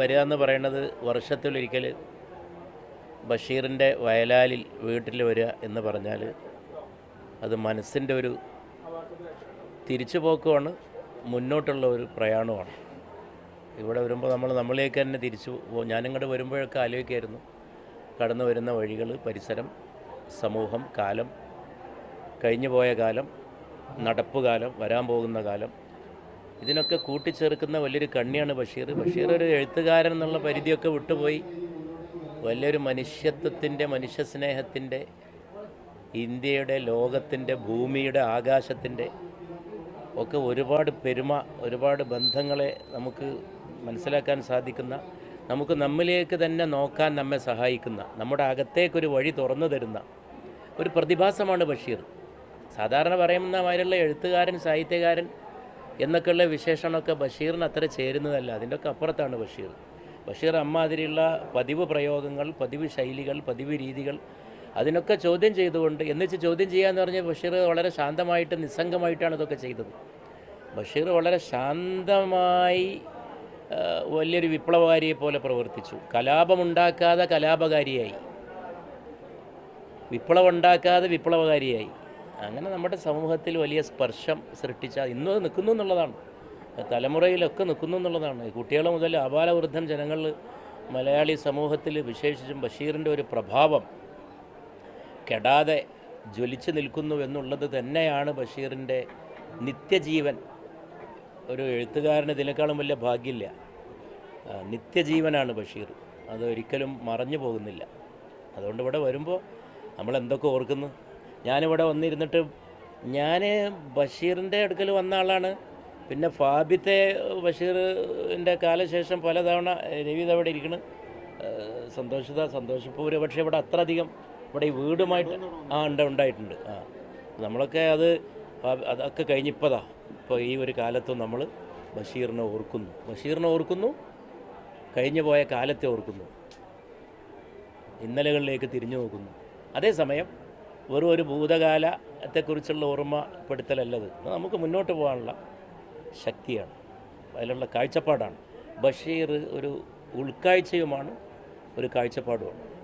വരിക എന്ന് പറയുന്നത് വർഷത്തിലൊരിക്കൽ ബഷീറിന്റെ വയലാലിൽ വീട്ടിൽ വരിക എന്ന് പറഞ്ഞാൽ അത് മനസ്സിന്റെ ഒരു തിരിച്ചുപോക്കുമാണ് മുന്നോട്ടുള്ള ഒരു പ്രയാണമാണ്. ഇവിടെ വരുമ്പോൾ നമ്മൾ നമ്മളിലേക്ക് തന്നെ തിരിച്ചു പോകും ഞാനിങ്ങോട്ട് വരുമ്പോഴൊക്കെ ആലോചിക്കായിരുന്നു. കടന്നു വരുന്ന വഴികൾ പരിസരം സമൂഹം കാലം കഴിഞ്ഞു പോയ കാലം നടപ്പുകാലം വരാൻ പോകുന്ന കാലം ഇതിനൊക്കെ കൂട്ടിച്ചേർക്കുന്ന വലിയൊരു കണ്ണിയാണ് ബഷീർ. ബഷീർ ഒരു എഴുത്തുകാരൻ എന്നുള്ള പരിധിയൊക്കെ വിട്ടുപോയി. വലിയൊരു മനുഷ്യത്വത്തിന്റെ മനുഷ്യസ്നേഹത്തിന്റെ ഇന്ത്യയുടെ ലോകത്തിന്റെ ഭൂമിയുടെ ആകാശത്തിന്റെ ഒക്കെ ഒരുപാട് പെരുമ ഒരുപാട് ബന്ധങ്ങളെ നമുക്ക് മനസ്സിലാക്കാൻ സാധിക്കുന്ന നമുക്ക് നമ്മിലേക്ക് തന്നെ നോക്കാൻ നമ്മെ സഹായിക്കുന്ന നമ്മുടെ അകത്തേക്കൊരു വഴി തുറന്നു തരുന്ന ഒരു പ്രതിഭാസമാണ് ബഷീർ. സാധാരണ പറയുന്ന മാതിരിയുള്ള എഴുത്തുകാരൻ സാഹിത്യകാരൻ എന്നൊക്കെയുള്ള വിശേഷണമൊക്കെ ബഷീറിന് അത്ര ചേരുന്നതല്ല. അതിന്റെ ഒക്കെ അപ്പുറത്താണ് ബഷീർ. ബഷീർ അമ്മാതിരിയുള്ള പതിവ് പ്രയോഗങ്ങൾ പതിവ് ശൈലികൾ പതിവ് രീതികൾ അതിനൊക്കെ ചോദ്യം ചെയ്തുകൊണ്ട് എന്നുവെച്ച് ചോദ്യം ചെയ്യാന്ന് പറഞ്ഞാൽ ബഷീർ വളരെ ശാന്തമായിട്ട് നിസ്സംഗമായിട്ടാണ് ഇതൊക്കെ ചെയ്തത്. ബഷീർ വളരെ ശാന്തമായി വലിയൊരു വിപ്ലവകാരിയെ പോലെ പ്രവർത്തിച്ചു. കലാപമുണ്ടാക്കാതെ കലാപകാരിയായി. വിപ്ലവം ഉണ്ടാക്കാതെ വിപ്ലവകാരിയായി. അങ്ങനെ നമ്മുടെ സമൂഹത്തിൽ വലിയ സ്പർശം സൃഷ്ടിച്ച ഇന്നും നിൽക്കുന്നു എന്നുള്ളതാണ്. തലമുറയിലൊക്കെ നിൽക്കുന്നു എന്നുള്ളതാണ്. കുട്ടികൾ മുതൽ അപാലവൃദ്ധൻ ജനങ്ങൾ മലയാളി സമൂഹത്തിൽ വിശേഷിച്ചും ബഷീറിന്റെ ഒരു പ്രഭാവം കെടാതെ ജ്വലിച്ചു നിൽക്കുന്നു എന്നുള്ളത് തന്നെയാണ് ബഷീറിന്റെ നിത്യജീവൻ. ഒരു എഴുത്തുകാരന് ഇതിനേക്കാളും വലിയ ഭാഗ്യമില്ല. നിത്യജീവനാണ് ബഷീർ. അതൊരിക്കലും മറഞ്ഞു പോകുന്നില്ല. അതുകൊണ്ട് ഇവിടെ വരുമ്പോൾ നമ്മൾ എന്തൊക്കെ ഓർക്കുന്നു? ഞാനിവിടെ വന്നിരുന്നിട്ട് ഞാൻ ബഷീറിന്റെ അടുക്കൽ വന്ന ആളാണ്. പിന്നെ ഫാബിത്തെ ബഷീറിന്റെ കാലശേഷം പലതവണ രവി അവിടെ ഇരിക്കണ്. സന്തോഷിത സന്തോഷപ്പൂര് പക്ഷേ ഇവിടെ അത്ര അധികം ഇവിടെ ഈ വീടുമായിട്ട് ആ ഉണ്ട് ഉണ്ടായിട്ടുണ്ട്. ആ നമ്മളൊക്കെ അത് അതൊക്കെ കഴിഞ്ഞിപ്പതാ. ഇപ്പോൾ ഈ ഒരു കാലത്തും നമ്മൾ ബഷീറിനെ ഓർക്കുന്നു. ബഷീറിനെ ഓർക്കുന്നു കഴിഞ്ഞു പോയ കാലത്തെ ഓർക്കുന്നു. ഇന്നലകളിലേക്ക് തിരിഞ്ഞു നോക്കുന്നു. അതേസമയം വെറും ഒരു ഭൂതകാലത്തെക്കുറിച്ചുള്ള ഓർമ്മപ്പെടുത്തലല്ലത്. നമുക്ക് മുന്നോട്ട് പോകാനുള്ള ശക്തിയാണ്. അതിലുള്ള കാഴ്ചപ്പാടാണ്. ബഷീർ ഒരു ഉൾക്കാഴ്ചയുമാണ് ഒരു കാഴ്ചപ്പാടുമാണ്.